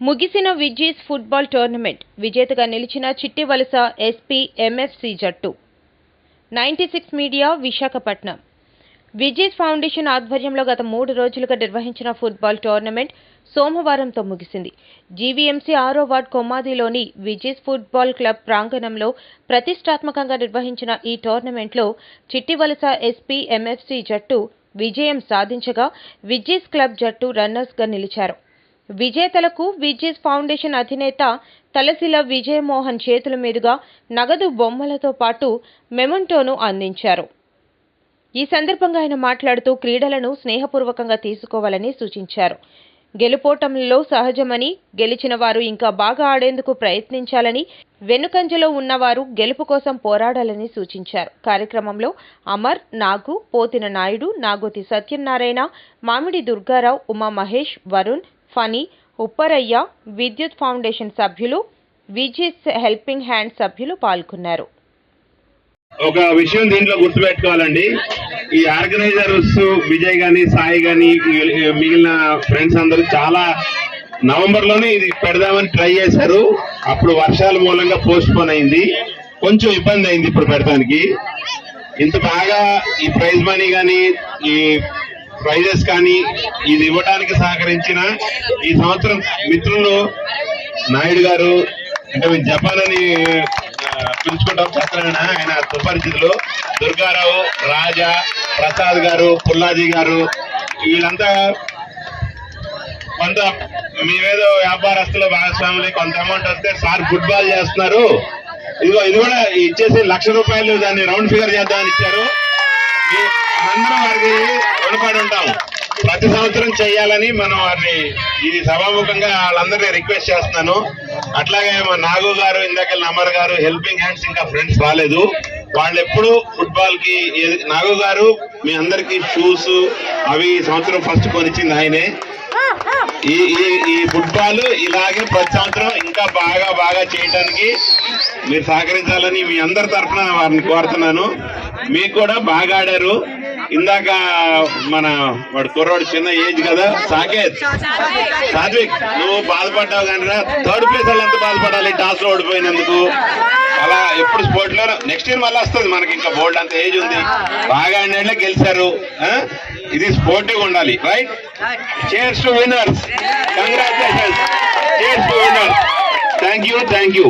ముగిసిన Viji's football tournament విజేతగా నిలిచిన చిట్టివలస ఎస్పీ ఎంఎఫ్సి జట్టు. Ninety six media Visakhapatnam. Viji's foundation ఆధ్వర్యంలో గత మూడు రోజులుగా నిర్వహించిన ఫుట్బాల్ టోర్నమెంట్ సోమవారంతో ముగిసింది. జీవీఎంసీ ఆరో వార్డ్ కొమ్మాదిలోని విజీస్ ఫుట్బాల్ క్లబ్ ప్రాంగణంలో ప్రతిష్టాత్మకంగా నిర్వహించిన ఈ టోర్నమెంట్లో చిట్టివలస ఎస్పీ ఎంఎఫ్సి జట్టు విజయం సాధించగా విజీస్ క్లబ్ జట్టు రన్నర్స్గా నిలిచారు. విజేతలకు విజేస్ ఫౌండేషన్ అధినేత తలశిల విజయమోహన్ చేతుల మీదుగా నగదు బొమ్మలతో పాటు మెమంటోను అందించారు. ఈ సందర్భంగా ఆయన మాట్లాడుతూ క్రీడలను స్నేహపూర్వకంగా తీసుకోవాలని సూచించారు. గెలుపోటంలో సహజమని గెలిచిన వారు ఇంకా బాగా ఆడేందుకు ప్రయత్నించాలని వెనుకంజలో ఉన్నవారు గెలుపు కోసం పోరాడాలని సూచించారు. కార్యక్రమంలో అమర్ నాగు పోతిన నాయుడు నాగోతి సత్యనారాయణ మామిడి దుర్గారావు ఉమా మహేష్ వరుణ్ ఫనీ ఉప్పరయ్య విద్యుత్ ఫౌండేషన్ సభ్యులు విజిస్ హెల్పింగ్ హ్యాండ్ సభ్యులు పాల్గొన్నారు. ఒక విషయం దీంట్లో గుర్తుపెట్టుకోవాలండి. ఈ ఆర్గనైజర్స్ విజయ్ గాని సాయి గాని మిగిలిన ఫ్రెండ్స్ అందరూ చాలా నవంబర్లోనే ఇది పెడదామని ట్రై చేశారు. అప్పుడు వర్షాల మూలంగా పోస్ట్ పోన్ అయింది. కొంచెం ఇబ్బంది అయింది ఇప్పుడు పెడతానికి. ఇంత బాగా ఈ ప్రైజ్ మనీ కానీ ఈ ప్రైజెస్ కానీ ఇది ఇవ్వడానికి సహకరించిన ఈ సంవత్సరం మిత్రులు నాయుడు గారు అంటే మేము జపాన్ అని పిలుచుకుంటాం సత్యనారాయణ ఆయన సుపరిచితులు. దుర్గారావు రాజా ప్రసాద్ గారు పుల్లాజీ గారు వీళ్ళంతా కొంత మేమేదో వ్యాపారస్తుల భాగస్వాములు కొంత అమౌంట్ వస్తే సార్ ఫుట్బాల్ చేస్తున్నారు. ఇదిగో ఇది కూడా ఇచ్చేసి లక్ష రూపాయలు దాన్ని రౌండ్ ఫిగర్ చేద్దామని ఇచ్చారు. అందరం వారికి రుణపడి ఉంటాం. ప్రతి సంవత్సరం చేయాలని మనం వారిని ఇది సభాముఖంగా వాళ్ళందరినీ రిక్వెస్ట్ చేస్తున్నాను. అట్లాగే మా నాగు గారు ఇందాక అమర్ గారు హెల్పింగ్ హ్యాండ్స్ ఇంకా ఫ్రెండ్స్ రాలేదు. వాళ్ళు ఎప్పుడు ఫుట్బాల్కి నాగు గారు మీ అందరికి షూస్ అవి ఈ సంవత్సరం ఫస్ట్ కొనిచ్చింది ఆయనే. ఈ ఈ ఈ ఫుట్బాల్ ఇలాగే ప్రతి సంవత్సరం ఇంకా బాగా బాగా చేయడానికి మీరు సహకరించాలని మీ అందరి తరఫున వారిని కోరుతున్నాను. మీకు కూడా బాగా ఆడారు. ఇందాక మన వాడు కుర్రాడు చిన్న ఏజ్ కదా సాకేత్. సాత్విక్ నువ్వు బాధపడ్డావు కానీ థర్డ్ ప్లేస్ వాళ్ళు ఎంత బాధపడాలి? టాస్లో ఓడిపోయినందుకు. అలా ఎప్పుడు స్పోర్ట్లో నెక్స్ట్ ఇయర్ మళ్ళీ వస్తుంది మనకి ఇంకా బోర్డు అంత ఏజ్ ఉంది. బాగా ఆడిన గెలిచారు. ఆ? ఇది స్పోర్టివ్ ఉండాలి right cheers to winners congratulations cheers to winners thank you thank you